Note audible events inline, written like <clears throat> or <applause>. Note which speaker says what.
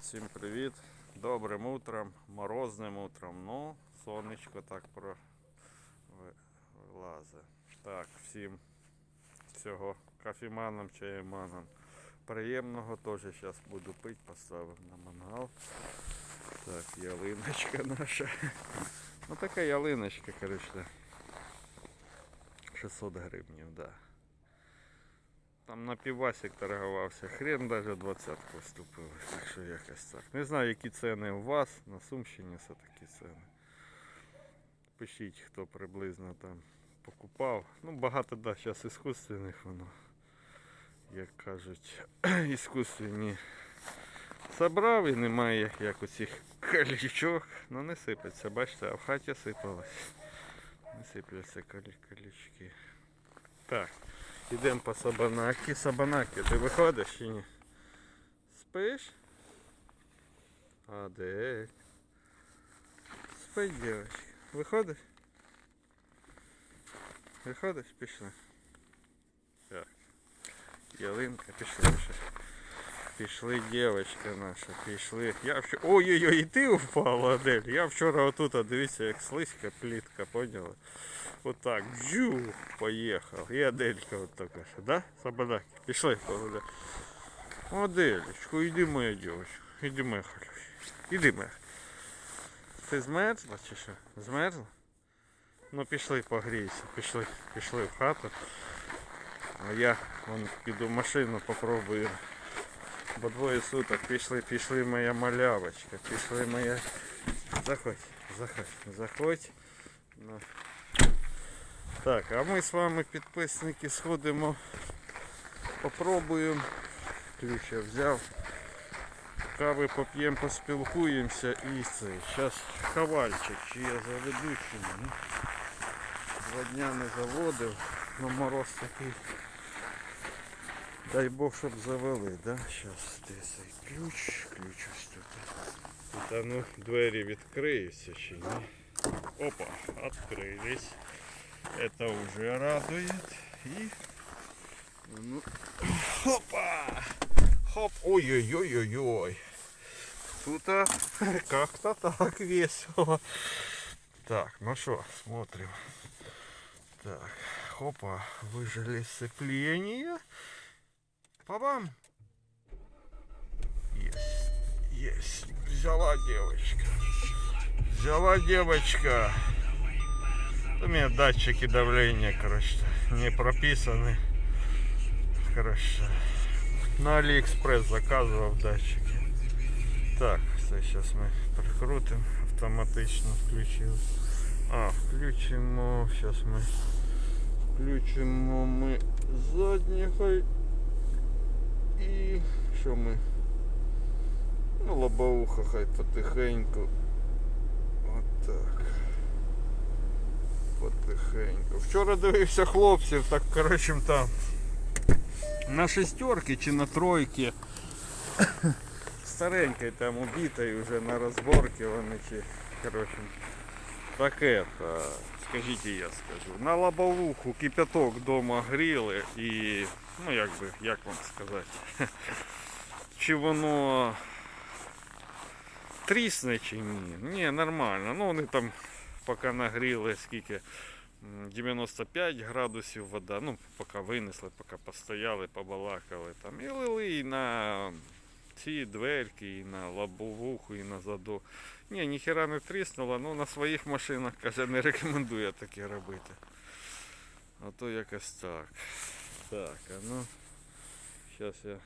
Speaker 1: всім привіт. Добрим утром, морозним утром. Ну, сонечко так про ви- вилазить. Так, всім всього кофеманом, чаєманом. Приємного теж зараз буду пити, поставив на мангал. Так, ялиночка наша. Ну така ялиночка, коротше. 600 гривнів, да. Там на півасик торгувався, хрен даже двадцятку вступив, так що якось так. Не знаю, які ціни у вас, на Сумщині все такі ціни. Пишіть, хто приблизно там покупав. Ну, багато, да, зараз іскусственних воно, як кажуть, <clears throat> іскусственні. Собрав і немає як оцих калічок. Ну не сипеться, бачите, а в хаті сипалось. Не сипляться калі- калічки. Так. Йдемо по сабанаки. Сабанаки, ти виходиш чи ні? Спиш? А де? Спить, дівчинка. Виходиш? Виходиш? Пішли. Так. Ялинка, пішли вже. Пішли, дівчинка наша, пішли. Я вчора... Ой-ой-ой, і ти впала, Адель. Я вчора отут, дивіться, як слизька плітка, поняла? Отак, джу, поїхав. І Аделька от така ще, да? Собадаки. Пішли, погуляй. Аделечко, іди моя дівчинка. Іди моя халюша. Іди моя. Ти змерзла чи що? Змерзла? Ну пішли погрійся, пішли, пішли в хату. А я вон, піду машину попробую. Бо двоє суток пішли, пішли моя малявочка, пішли моя. Заходь, заходь, заходь. Ну. Так, а ми з вами, підписники, сходимо, попробуємо. Ключ я взяв. Кави поп'ємо, поспілкуємося і це. Зараз хавальчик, чи я заведу, чи Два дня не заводив, но мороз такий. Дай Бог, щоб завели, да? Зараз де цей ключ, ключ ось тут. Тут а ну, двері відкриються чи ні. Опа, открылись. Это уже радует. И... Ну... Хопа! Хоп! Ой-ой-ой-ой-ой. Тут а, <laughs> как-то так весело. Так, ну что, смотрим. Так, хопа, выжили сцепление. Папам. Есть, есть. Взяла девочка. Взяла девочка. У меня датчики давления, короче, не прописаны. Короче, на Алиэкспресс заказывал датчики. Так, це зараз ми прикрутимо, автоматично включив. А, включимо, зараз ми включимо ми заднього і що ми? Ну, лобовуха хай потихеньку. От так. Потихеньку. Вчора дивився хлопців, так коротше там на шестерки чи на тройки. Старенький там убитий вже на розборки вони чи коротше. Так это, скажіть я скажу. На лобовуху кипяток вдома гріли і, ну як би, як вам сказати, чи воно трісне чи ні? Ні, нормально. Ну вони там поки нагріли скільки. 95 градусів вода, ну поки винесли, поки постояли, побалакали там. І лили і на ці дверки, і на лобовуху, і на заду. Ні, ніхера не тріснуло, ну на своїх машинах, каже, не рекомендує таке робити. А то якось так. Так, а ну. Зараз я